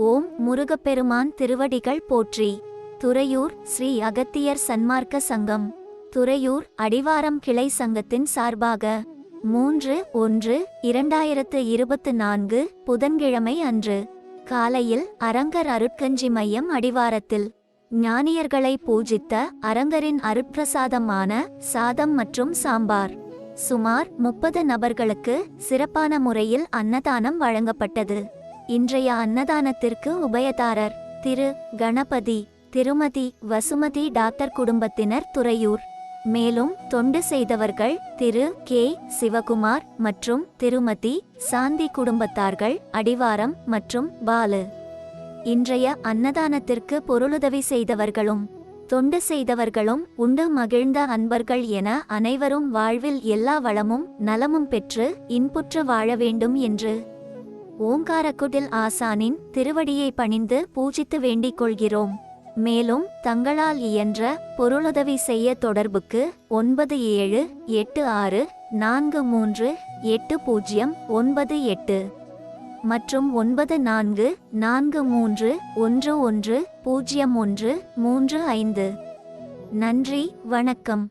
ஓம் முருகப்பெருமான் திருவடிகள் போற்றி. துறையூர் ஸ்ரீ அகத்தியர் சன்மார்க்க சங்கம். துறையூர் அடிவாரம் கிளை சங்கத்தின் சார்பாக மூன்று ஒன்று இரண்டாயிரத்து இருபத்து நான்கு புதன்கிழமை அன்று காலையில் அரங்கர் அருட்கஞ்சி மையம் அடிவாரத்தில் ஞானியர்களை பூஜித்த அரங்கரின் அருட்பிரசாதமான சாதம் மற்றும் சாம்பார். சுமார் முப்பது நபர்களுக்கு சிறப்பான முறையில் அன்னதானம் வழங்கப்பட்டது. இன்றைய அன்னதானத்திற்கு உபயதாரர் திரு. கணபதி திருமதி வசுமதி டாக்டர் குடும்பத்தினர் துறையூர். மேலும் தொண்டு செய்தவர்கள் திரு. கே. சிவகுமார் மற்றும் திருமதி சாந்தி குடும்பத்தார்கள் அடிவாரம் மற்றும் பாலு. இன்றைய அன்னதானத்திற்கு பொருளுதவி செய்தவர்களும் தொண்டு செய்தவர்களும் உண்டு மகிழ்ந்த அன்பர்கள் என அனைவரும் வாழ்வில் எல்லா வளமும் நலமும் பெற்று இன்புற்று வாழ வேண்டும் என்று ஓங்காரக்குடில் ஆசானின் திருவடியை பணிந்து பூஜித்து வேண்டிக் கொள்கிறோம் மேலும் தங்களால் இயன்ற பொருளுதவி செய்ய தொடர்புக்கு ஒன்பது ஏழு எட்டு ஆறு நான்கு மூன்று எட்டு பூஜ்ஜியம் ஒன்பது எட்டு. மற்றும் ஒன்பது நான்கு நான்கு மூன்று ஒன்று ஒன்று பூஜ்ஜியம் ஒன்று மூன்று ஐந்து. நன்றி வணக்கம்.